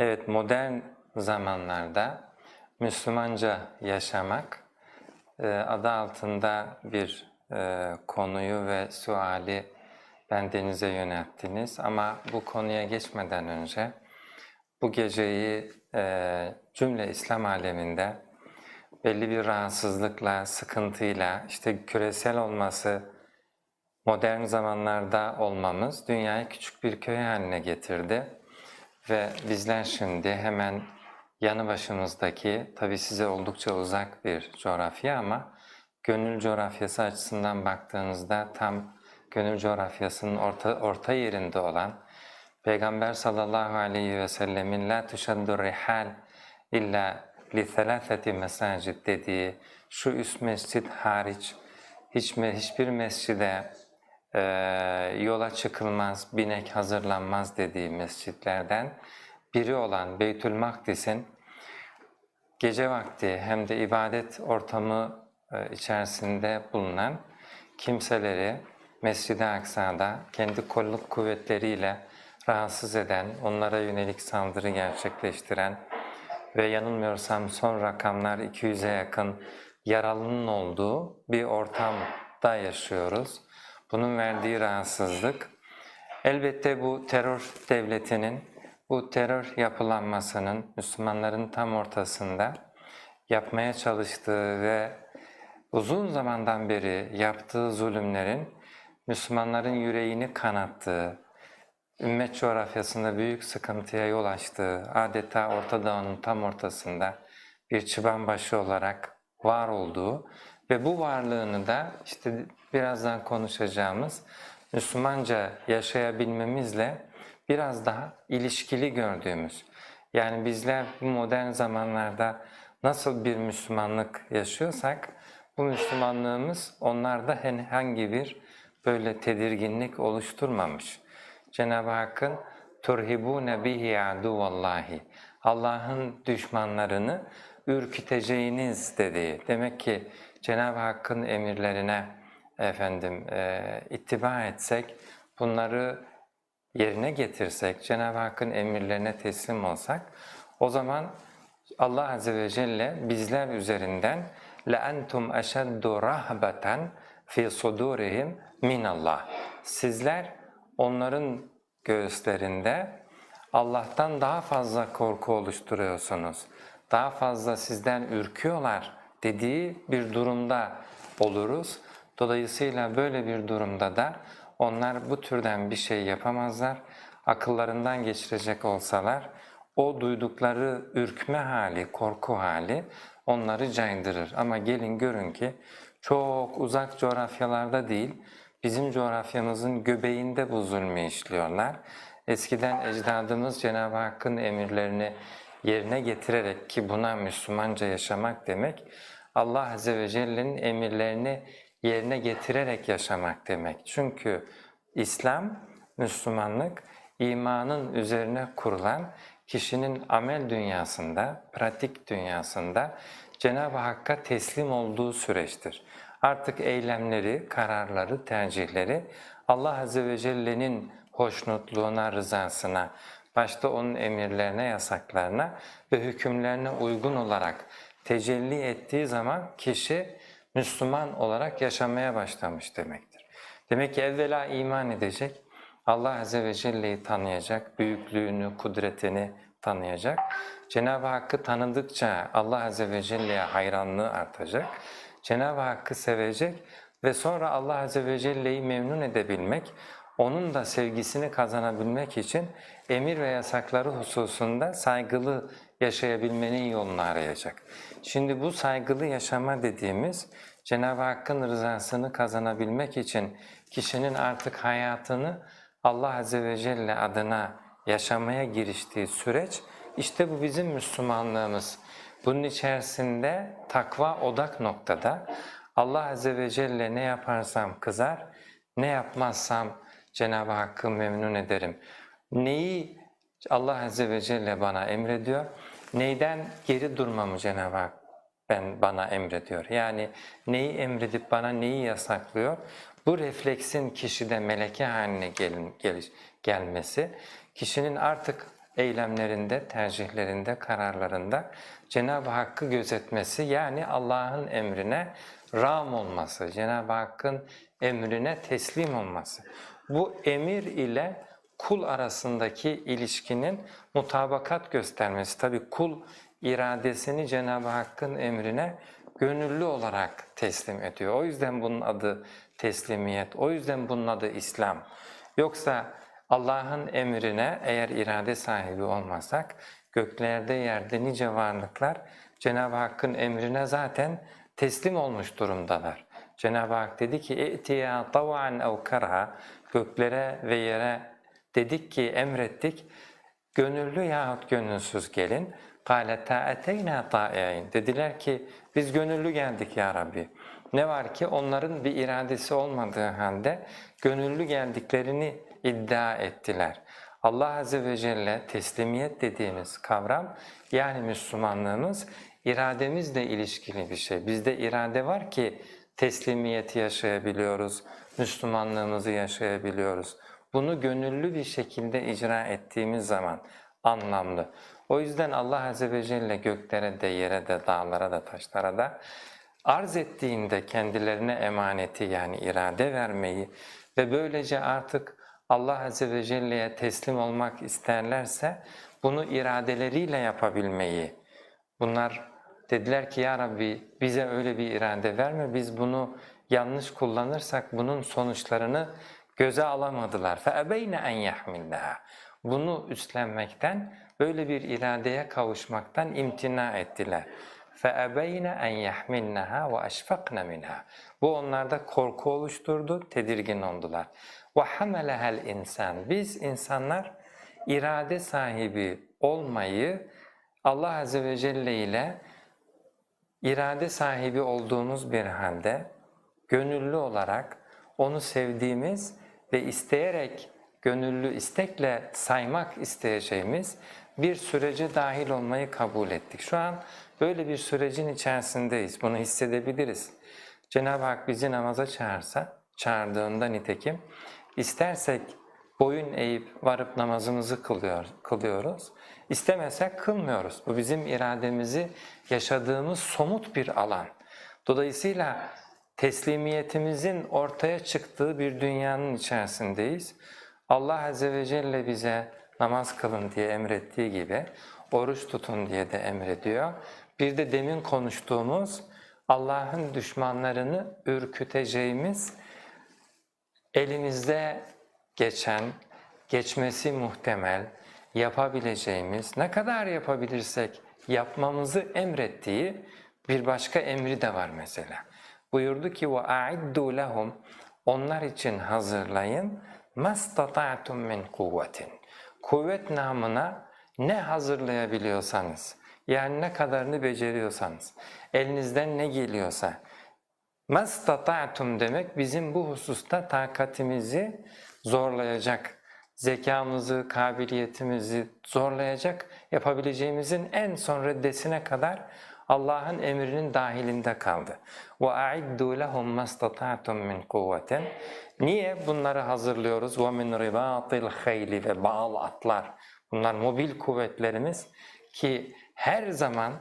Evet, modern zamanlarda Müslümanca yaşamak e, adı altında bir e, konuyu ve suali bendenize yönelttiniz. Ama bu konuya geçmeden önce bu geceyi e, cümle İslam aleminde belli bir rahatsızlıkla, sıkıntıyla, işte küresel olması, modern zamanlarda olmamız dünyayı küçük bir köy haline getirdi. Ve bizler şimdi hemen yanı başımızdaki, tabi size oldukça uzak bir coğrafya ama gönül coğrafyası açısından baktığınızda tam gönül coğrafyasının orta, orta yerinde olan Peygamber sallallahu aleyhi ve sellemin la tuşaddu rihal illa li thelâfeti mesacid dediği şu üst mescid hariç hiç, hiçbir mescide e, yola çıkılmaz, binek hazırlanmaz dediği mescitlerden biri olan Beytül Makdis'in gece vakti hem de ibadet ortamı e, içerisinde bulunan kimseleri Mescid-i Aksa'da kendi kolluk kuvvetleriyle rahatsız eden, onlara yönelik saldırı gerçekleştiren ve yanılmıyorsam son rakamlar 200'e yakın yaralının olduğu bir ortamda yaşıyoruz. Bunun verdiği rahatsızlık, elbette bu terör devletinin, bu terör yapılanmasının Müslümanların tam ortasında yapmaya çalıştığı ve uzun zamandan beri yaptığı zulümlerin Müslümanların yüreğini kanattığı, ümmet coğrafyasında büyük sıkıntıya yol açtığı, adeta Orta Doğu'nun tam ortasında bir çıban başı olarak var olduğu ve bu varlığını da işte birazdan konuşacağımız Müslümanca yaşayabilmemizle biraz daha ilişkili gördüğümüz, yani bizler bu modern zamanlarda nasıl bir Müslümanlık yaşıyorsak, bu Müslümanlığımız onlarda herhangi bir böyle tedirginlik oluşturmamış. Cenab-ı Hakk'ın turhibune bihi aduvallahi Allah'ın düşmanlarını ürküteceğiniz dediği. Demek ki Cenab-ı Hakk'ın emirlerine efendim e, ittiba etsek, bunları yerine getirsek, Cenab-ı Hakk'ın emirlerine teslim olsak, o zaman Allah Azze ve Celle bizler üzerinden لَاَنْتُمْ اَشَدُّ رَهْبَةً فِي صُدُورِهِمْ min Allah. Sizler onların göğüslerinde Allah'tan daha fazla korku oluşturuyorsunuz. Daha fazla sizden ürküyorlar dediği bir durumda oluruz. Dolayısıyla böyle bir durumda da onlar bu türden bir şey yapamazlar. Akıllarından geçirecek olsalar o duydukları ürkme hali, korku hali onları caydırır. Ama gelin görün ki çok uzak coğrafyalarda değil, bizim coğrafyamızın göbeğinde bu zulmü işliyorlar. Eskiden ecdadımız Cenab-ı Hakk'ın emirlerini yerine getirerek ki buna Müslümanca yaşamak demek, Allah Azze ve Celle'nin emirlerini yerine getirerek yaşamak demek. Çünkü İslam, Müslümanlık, imanın üzerine kurulan kişinin amel dünyasında, pratik dünyasında Cenab-ı Hakk'a teslim olduğu süreçtir. Artık eylemleri, kararları, tercihleri Allah Azze ve Celle'nin hoşnutluğuna, rızasına, başta onun emirlerine, yasaklarına ve hükümlerine uygun olarak tecelli ettiği zaman kişi Müslüman olarak yaşamaya başlamış demektir. Demek ki evvela iman edecek, Allah Azze ve Celle'yi tanıyacak, büyüklüğünü, kudretini tanıyacak. Cenab-ı Hakk'ı tanıdıkça Allah Azze ve Celle'ye hayranlığı artacak. Cenab-ı Hakk'ı sevecek ve sonra Allah Azze ve Celle'yi memnun edebilmek, onun da sevgisini kazanabilmek için emir ve yasakları hususunda saygılı yaşayabilmenin yolunu arayacak. Şimdi bu saygılı yaşama dediğimiz Cenab-ı Hakk'ın rızasını kazanabilmek için kişinin artık hayatını Allah Azze ve Celle adına yaşamaya giriştiği süreç işte bu bizim Müslümanlığımız. Bunun içerisinde takva odak noktada Allah Azze ve Celle ne yaparsam kızar, ne yapmazsam Cenab-ı Hakk'ı memnun ederim. Neyi Allah Azze ve Celle bana emrediyor, neyden geri durmamı Cenab-ı Hak ben bana emrediyor. Yani neyi emredip bana neyi yasaklıyor? Bu refleksin kişide meleke haline gelin, geliş, gelmesi, kişinin artık eylemlerinde, tercihlerinde, kararlarında Cenab-ı Hakk'ı gözetmesi yani Allah'ın emrine ram olması, Cenab-ı Hakk'ın emrine teslim olması. Bu emir ile kul arasındaki ilişkinin mutabakat göstermesi. Tabi kul iradesini Cenab-ı Hakk'ın emrine gönüllü olarak teslim ediyor. O yüzden bunun adı teslimiyet, o yüzden bunun adı İslam. Yoksa Allah'ın emrine eğer irade sahibi olmasak, göklerde yerde nice varlıklar Cenab-ı Hakk'ın emrine zaten teslim olmuş durumdalar. Cenab-ı Hak dedi ki اِئْتِيَا طَوْعًا اَوْ كَرْهًا Göklere ve yere dedik ki emrettik, gönüllü yahut gönülsüz gelin. قَالَتَا اَتَيْنَا طَائِعِينَ Dediler ki biz gönüllü geldik ya Rabbi. Ne var ki onların bir iradesi olmadığı halde gönüllü geldiklerini iddia ettiler. Allah Azze ve Celle teslimiyet dediğimiz kavram yani Müslümanlığımız irademizle ilişkili bir şey. Bizde irade var ki teslimiyeti yaşayabiliyoruz, Müslümanlığımızı yaşayabiliyoruz. Bunu gönüllü bir şekilde icra ettiğimiz zaman anlamlı. O yüzden Allah Azze ve Celle göklere de, yere de, dağlara da, taşlara da arz ettiğinde kendilerine emaneti yani irade vermeyi ve böylece artık Allah Azze ve Celle'ye teslim olmak isterlerse bunu iradeleriyle yapabilmeyi. Bunlar dediler ki ya Rabbi bize öyle bir irade verme biz bunu yanlış kullanırsak bunun sonuçlarını göze alamadılar. فَأَبَيْنَ اَنْ يَحْمِلَّهَا Bunu üstlenmekten, böyle bir iradeye kavuşmaktan imtina ettiler. فَأَبَيْنَ اَنْ يَحْمِلْنَهَا وَأَشْفَقْنَ مِنْهَا Bu onlarda korku oluşturdu, tedirgin oldular. وَحَمَلَهَا الْاِنْسَانِ Biz insanlar irade sahibi olmayı Allah Azze ve Celle ile irade sahibi olduğumuz bir halde gönüllü olarak onu sevdiğimiz ve isteyerek, gönüllü istekle saymak isteyeceğimiz bir sürece dahil olmayı kabul ettik. Şu an böyle bir sürecin içerisindeyiz, bunu hissedebiliriz. Cenab-ı Hak bizi namaza çağırsa, çağırdığında nitekim, istersek boyun eğip varıp namazımızı kılıyor, kılıyoruz, istemesek kılmıyoruz. Bu bizim irademizi yaşadığımız somut bir alan. Dolayısıyla teslimiyetimizin ortaya çıktığı bir dünyanın içerisindeyiz. Allah Azze ve Celle bize namaz kılın diye emrettiği gibi oruç tutun diye de emrediyor. Bir de demin konuştuğumuz Allah'ın düşmanlarını ürküteceğimiz elimizde geçen, geçmesi muhtemel, yapabileceğimiz, ne kadar yapabilirsek yapmamızı emrettiği bir başka emri de var mesela. Buyurdu ki ve a'iddu lehum onlar için hazırlayın mastata'tum min kuvvetin. Kuvvet namına ne hazırlayabiliyorsanız yani ne kadarını beceriyorsanız elinizden ne geliyorsa mastata'tum demek bizim bu hususta takatimizi zorlayacak zekamızı, kabiliyetimizi zorlayacak, yapabileceğimizin en son reddesine kadar Allah'ın emrinin dahilinde kaldı. وَاَعِدُّوا لَهُمْ مَسْتَطَعْتُمْ مِنْ قُوَّةٍ Niye bunları hazırlıyoruz? وَمِنْ رِبَاطِ الْخَيْلِ Ve bağlı atlar. Bunlar mobil kuvvetlerimiz ki her zaman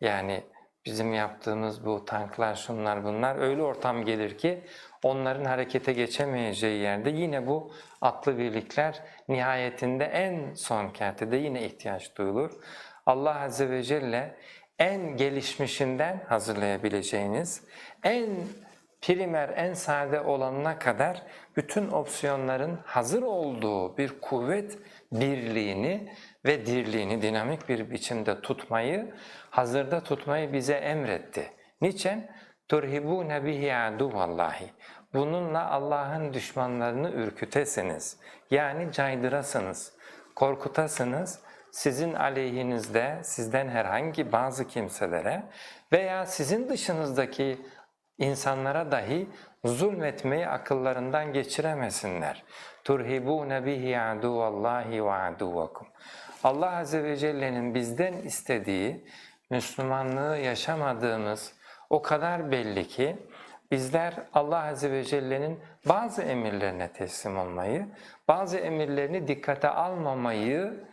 yani bizim yaptığımız bu tanklar, şunlar bunlar öyle ortam gelir ki onların harekete geçemeyeceği yerde yine bu atlı birlikler nihayetinde en son kertede yine ihtiyaç duyulur. Allah Azze ve Celle en gelişmişinden hazırlayabileceğiniz, en primer, en sade olanına kadar bütün opsiyonların hazır olduğu bir kuvvet birliğini ve dirliğini dinamik bir biçimde tutmayı, hazırda tutmayı bize emretti. Niçin? تُرْهِبُونَ بِهِ عَدُوَ Bununla Allah'ın düşmanlarını ürkütesiniz. Yani caydırasınız, korkutasınız, sizin aleyhinizde, sizden herhangi bazı kimselere veya sizin dışınızdaki insanlara dahi zulmetmeyi akıllarından geçiremesinler. Turhibune bihi aduvallahi ve aduvakum. Allah Azze ve Celle'nin bizden istediği Müslümanlığı yaşamadığımız o kadar belli ki bizler Allah Azze ve Celle'nin bazı emirlerine teslim olmayı, bazı emirlerini dikkate almamayı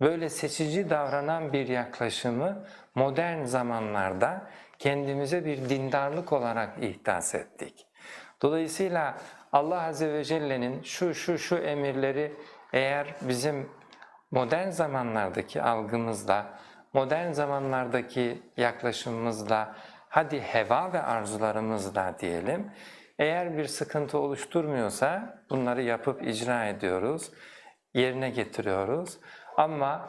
böyle seçici davranan bir yaklaşımı modern zamanlarda kendimize bir dindarlık olarak ihdas ettik. Dolayısıyla Allah Azze ve Celle'nin şu şu şu emirleri eğer bizim modern zamanlardaki algımızla, modern zamanlardaki yaklaşımımızla, hadi heva ve arzularımızla diyelim, eğer bir sıkıntı oluşturmuyorsa bunları yapıp icra ediyoruz, yerine getiriyoruz. Ama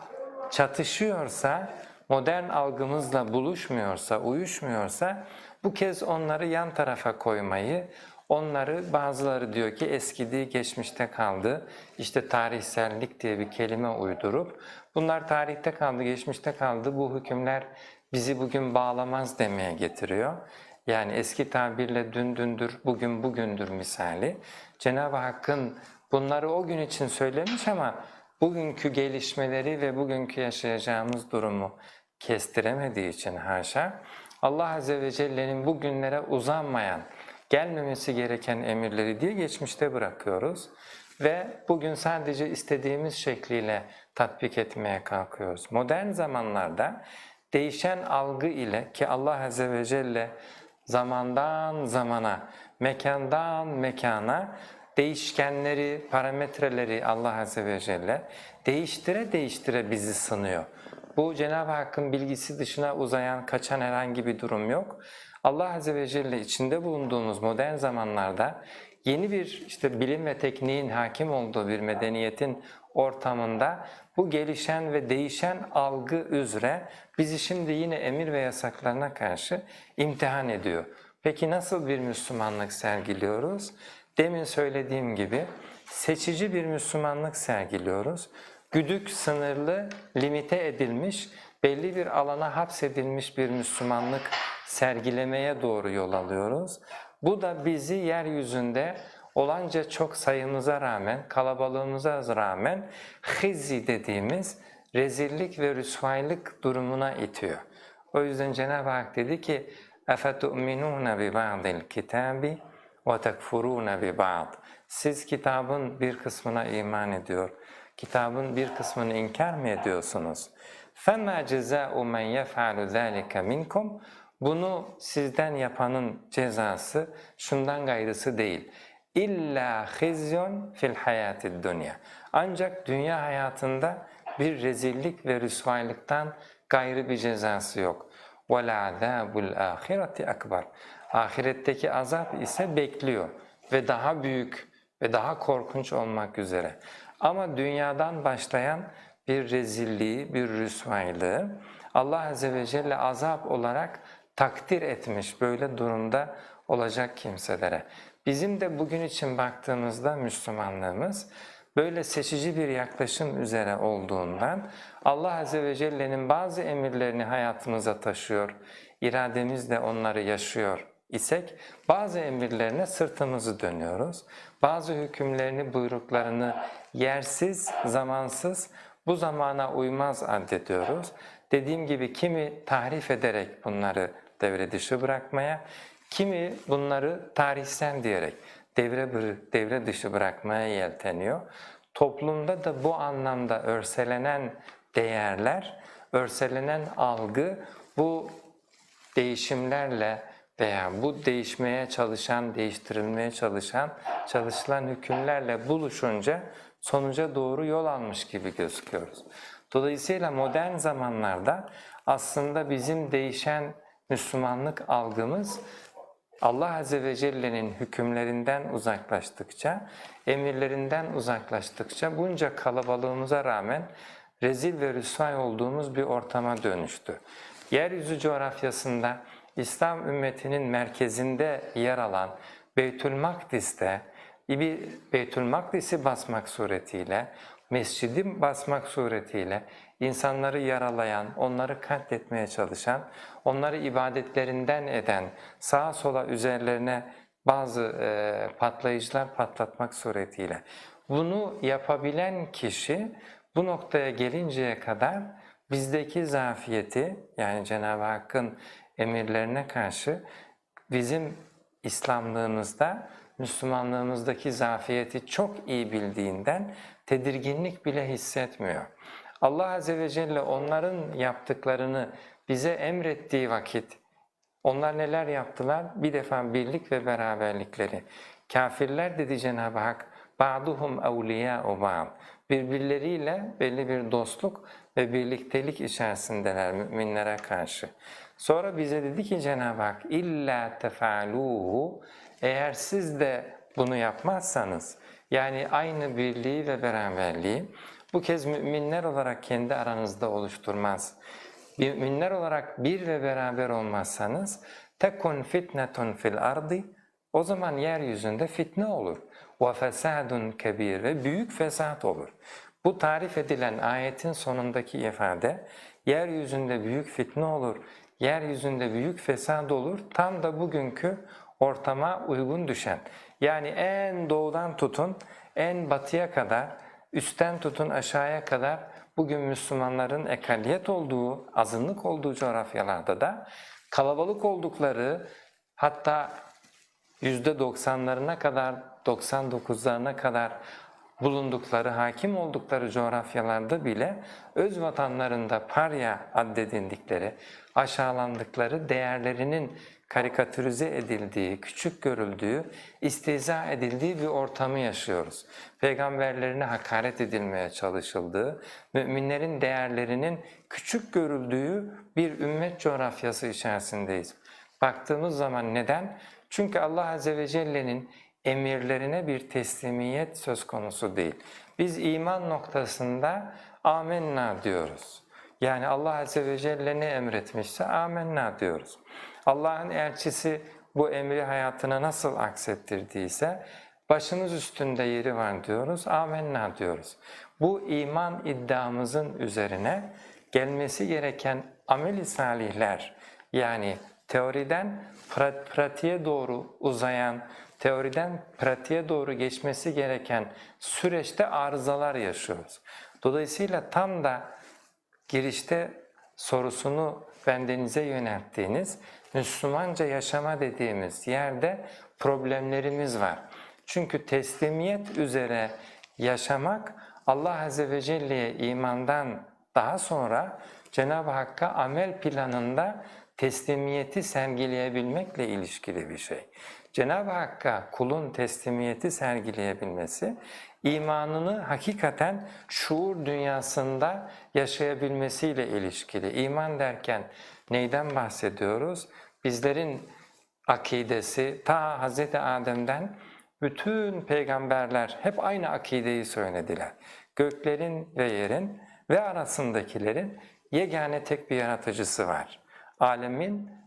çatışıyorsa, modern algımızla buluşmuyorsa, uyuşmuyorsa bu kez onları yan tarafa koymayı, onları bazıları diyor ki eskidi, geçmişte kaldı, işte tarihsellik diye bir kelime uydurup bunlar tarihte kaldı, geçmişte kaldı, bu hükümler bizi bugün bağlamaz demeye getiriyor. Yani eski tabirle dün dündür, bugün bugündür misali. Cenab-ı Hakk'ın bunları o gün için söylemiş ama bugünkü gelişmeleri ve bugünkü yaşayacağımız durumu kestiremediği için haşa, Allah Azze ve Celle'nin bugünlere uzanmayan, gelmemesi gereken emirleri diye geçmişte bırakıyoruz ve bugün sadece istediğimiz şekliyle tatbik etmeye kalkıyoruz. Modern zamanlarda değişen algı ile ki Allah Azze ve Celle zamandan zamana, mekandan mekana değişkenleri, parametreleri Allah Azze ve Celle değiştire değiştire bizi sınıyor. Bu Cenab-ı Hakk'ın bilgisi dışına uzayan, kaçan herhangi bir durum yok. Allah Azze ve Celle içinde bulunduğumuz modern zamanlarda yeni bir işte bilim ve tekniğin hakim olduğu bir medeniyetin ortamında bu gelişen ve değişen algı üzere bizi şimdi yine emir ve yasaklarına karşı imtihan ediyor. Peki nasıl bir Müslümanlık sergiliyoruz? Demin söylediğim gibi seçici bir Müslümanlık sergiliyoruz. Güdük sınırlı, limite edilmiş, belli bir alana hapsedilmiş bir Müslümanlık sergilemeye doğru yol alıyoruz. Bu da bizi yeryüzünde olanca çok sayımıza rağmen, kalabalığımıza rağmen hizzi dediğimiz rezillik ve rüsvaylık durumuna itiyor. O yüzden Cenab-ı Hak dedi ki اَفَتُؤْمِنُونَ بِبَعْضِ الْكِتَابِ وَتَكْفُرُونَ بِبَعْضِ Siz kitabın bir kısmına iman ediyor, kitabın bir kısmını inkar mı ediyorsunuz? فَمَا جَزَاءُ مَنْ يَفْعَلُ ذَٰلِكَ مِنْكُمْ Bunu sizden yapanın cezası şundan gayrısı değil. İlla khizyun fil hayatid dunya. Ancak dünya hayatında bir rezillik ve rüsvaylıktan gayrı bir cezası yok. وَالْعَذَابُ الْآخِرَةِ akbar. Ahiretteki azap ise bekliyor ve daha büyük ve daha korkunç olmak üzere. Ama dünyadan başlayan bir rezilliği, bir rüsvaylığı Allah Azze ve Celle azap olarak takdir etmiş böyle durumda olacak kimselere. Bizim de bugün için baktığımızda Müslümanlığımız böyle seçici bir yaklaşım üzere olduğundan Allah Azze ve Celle'nin bazı emirlerini hayatımıza taşıyor, irademizle onları yaşıyor isek bazı emirlerine sırtımızı dönüyoruz. Bazı hükümlerini, buyruklarını yersiz, zamansız, bu zamana uymaz addediyoruz. Dediğim gibi kimi tahrif ederek bunları devre dışı bırakmaya, kimi bunları tarihsel diyerek devre, devre dışı bırakmaya yelteniyor. Toplumda da bu anlamda örselenen değerler, örselenen algı bu değişimlerle veya bu değişmeye çalışan, değiştirilmeye çalışan, çalışılan hükümlerle buluşunca sonuca doğru yol almış gibi gözüküyoruz. Dolayısıyla modern zamanlarda aslında bizim değişen Müslümanlık algımız Allah Azze ve Celle'nin hükümlerinden uzaklaştıkça, emirlerinden uzaklaştıkça bunca kalabalığımıza rağmen rezil ve rüsvay olduğumuz bir ortama dönüştü. Yeryüzü coğrafyasında İslam ümmetinin merkezinde yer alan Beytül Makdis'te bir Beytül Makdis'i basmak suretiyle, mescidi basmak suretiyle insanları yaralayan, onları katletmeye çalışan, onları ibadetlerinden eden, sağa sola üzerlerine bazı e, patlayıcılar patlatmak suretiyle. Bunu yapabilen kişi bu noktaya gelinceye kadar bizdeki zafiyeti yani Cenab-ı Hakk'ın emirlerine karşı bizim İslamlığımızda, Müslümanlığımızdaki zafiyeti çok iyi bildiğinden tedirginlik bile hissetmiyor. Allah Azze ve Celle onların yaptıklarını bize emrettiği vakit onlar neler yaptılar? Bir defa birlik ve beraberlikleri. Kafirler dedi Cenab-ı Hak, بَعْضُهُمْ اَوْلِيَاءُ بَعْضٍ Birbirleriyle belli bir dostluk ve birliktelik içerisindeler müminlere karşı. Sonra bize dedi ki Cenab-ı Hak illa tefaluhu eğer siz de bunu yapmazsanız yani aynı birliği ve beraberliği bu kez müminler olarak kendi aranızda oluşturmaz. Müminler olarak bir ve beraber olmazsanız tekun fitnetun fil ardi o zaman yeryüzünde fitne olur. Ve fesadun kebir ve büyük fesat olur. Bu tarif edilen ayetin sonundaki ifade yeryüzünde büyük fitne olur yeryüzünde büyük fesat olur. Tam da bugünkü ortama uygun düşen. Yani en doğudan tutun en batıya kadar, üstten tutun aşağıya kadar bugün Müslümanların ekaliyet olduğu, azınlık olduğu coğrafyalarda da kalabalık oldukları hatta %90'larına kadar, 99'larına kadar bulundukları, hakim oldukları coğrafyalarda bile öz vatanlarında parya addedildikleri, aşağılandıkları, değerlerinin karikatürize edildiği, küçük görüldüğü, istihza edildiği bir ortamı yaşıyoruz. Peygamberlerine hakaret edilmeye çalışıldığı, müminlerin değerlerinin küçük görüldüğü bir ümmet coğrafyası içerisindeyiz. Baktığımız zaman neden? Çünkü Allah Azze ve Celle'nin emirlerine bir teslimiyet söz konusu değil. Biz iman noktasında amenna diyoruz. Yani Allah Azze ve Celle ne emretmişse amenna diyoruz. Allah'ın elçisi bu emri hayatına nasıl aksettirdiyse başımız üstünde yeri var diyoruz, amenna diyoruz. Bu iman iddiamızın üzerine gelmesi gereken amel-i salihler yani teoriden pra- pratiğe doğru uzayan, teoriden pratiğe doğru geçmesi gereken süreçte arızalar yaşıyoruz. Dolayısıyla tam da girişte sorusunu bendenize yönelttiğiniz Müslümanca yaşama dediğimiz yerde problemlerimiz var. Çünkü teslimiyet üzere yaşamak Allah Azze ve Celle'ye imandan daha sonra Cenab-ı Hakk'a amel planında teslimiyeti sergileyebilmekle ilişkili bir şey. Cenab-ı Hakk'a kulun teslimiyeti sergileyebilmesi, imanını hakikaten şuur dünyasında yaşayabilmesiyle ilişkili. İman derken neyden bahsediyoruz? Bizlerin akidesi ta Hz. Adem'den bütün peygamberler hep aynı akideyi söylediler. Göklerin ve yerin ve arasındakilerin yegane tek bir yaratıcısı var. Alemin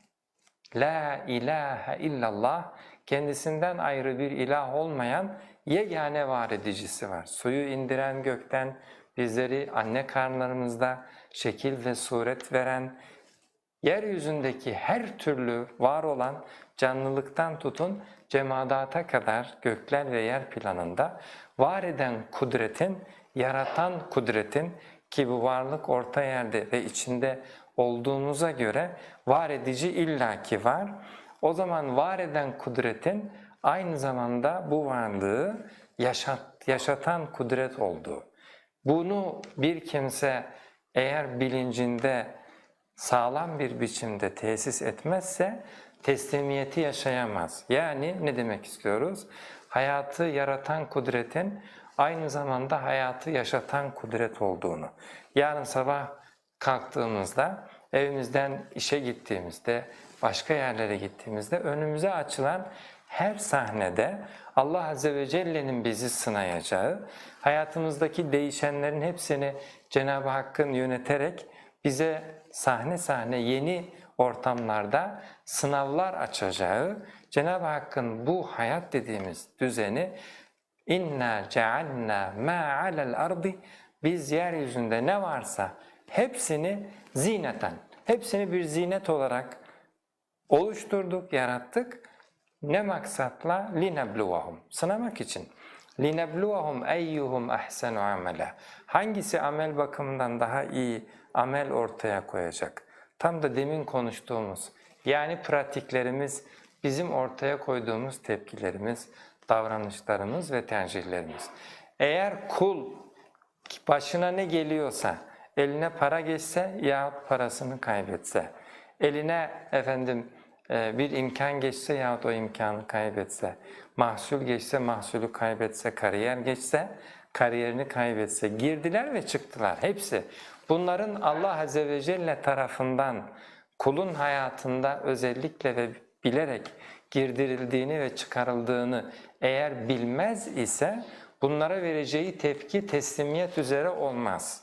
La ilahe illallah kendisinden ayrı bir ilah olmayan yegane var edicisi var. Suyu indiren gökten bizleri anne karnlarımızda şekil ve suret veren, yeryüzündeki her türlü var olan canlılıktan tutun cemadata kadar gökler ve yer planında var eden kudretin, yaratan kudretin ki bu varlık orta yerde ve içinde olduğumuza göre var edici illaki var. O zaman var eden kudretin aynı zamanda bu varlığı yaşat, yaşatan kudret olduğu. Bunu bir kimse eğer bilincinde sağlam bir biçimde tesis etmezse teslimiyeti yaşayamaz. Yani ne demek istiyoruz? Hayatı yaratan kudretin aynı zamanda hayatı yaşatan kudret olduğunu. Yarın sabah kalktığımızda, evimizden işe gittiğimizde, başka yerlere gittiğimizde önümüze açılan her sahnede Allah Azze ve Celle'nin bizi sınayacağı, hayatımızdaki değişenlerin hepsini Cenab-ı Hakk'ın yöneterek bize sahne sahne yeni ortamlarda sınavlar açacağı, Cenab-ı Hakk'ın bu hayat dediğimiz düzeni inna cealna ma alel ardi biz yeryüzünde ne varsa hepsini zineten. Hepsini bir zinet olarak oluşturduk, yarattık. Ne maksatla? Linebluvahum. Sınamak için. Linebluvahum eyyuhum ahsenu amela. Hangisi amel bakımından daha iyi amel ortaya koyacak? Tam da demin konuştuğumuz yani pratiklerimiz, bizim ortaya koyduğumuz tepkilerimiz, davranışlarımız ve tercihlerimiz. Eğer kul başına ne geliyorsa eline para geçse yahut parasını kaybetse, eline efendim e, bir imkan geçse yahut o imkanı kaybetse, mahsul geçse mahsulü kaybetse, kariyer geçse kariyerini kaybetse, girdiler ve çıktılar hepsi. Bunların Allah Azze ve Celle tarafından kulun hayatında özellikle ve bilerek girdirildiğini ve çıkarıldığını eğer bilmez ise bunlara vereceği tepki teslimiyet üzere olmaz.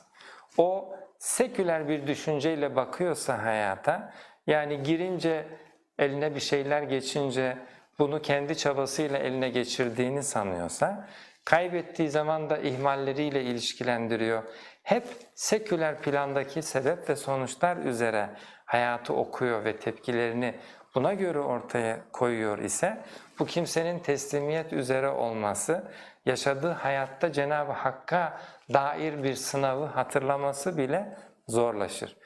O seküler bir düşünceyle bakıyorsa hayata, yani girince eline bir şeyler geçince bunu kendi çabasıyla eline geçirdiğini sanıyorsa, kaybettiği zaman da ihmalleriyle ilişkilendiriyor. Hep seküler plandaki sebep ve sonuçlar üzere hayatı okuyor ve tepkilerini buna göre ortaya koyuyor ise bu kimsenin teslimiyet üzere olması, yaşadığı hayatta Cenab-ı Hakk'a dair bir sınavı hatırlaması bile zorlaşır.